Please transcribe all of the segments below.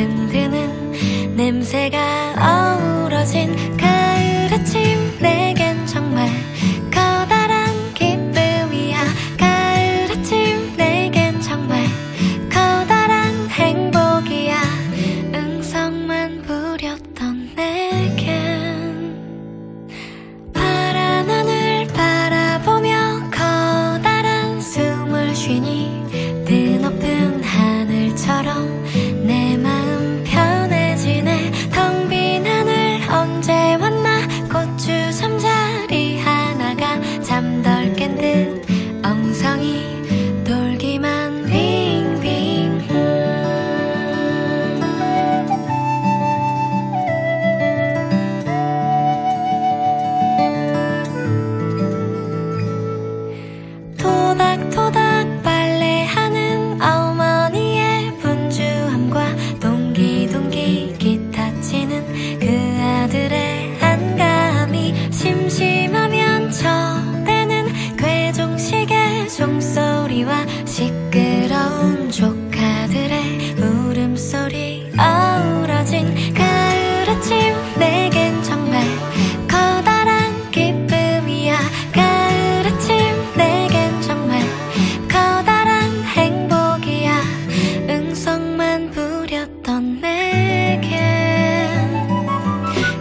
밥듬드는 냄새가 어우러진 가 내겐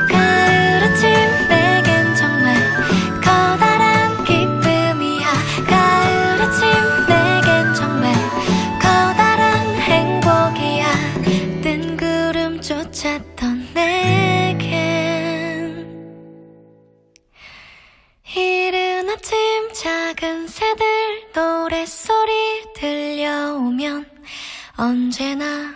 가을 아침 내겐 정말 커다란 기쁨이야. 가을 아침 내겐 정말 커다란 행복이야. 뜬 구름 쫓았던 내겐. 이른 아침 작은 새들 노랫소리 들려오면 언제나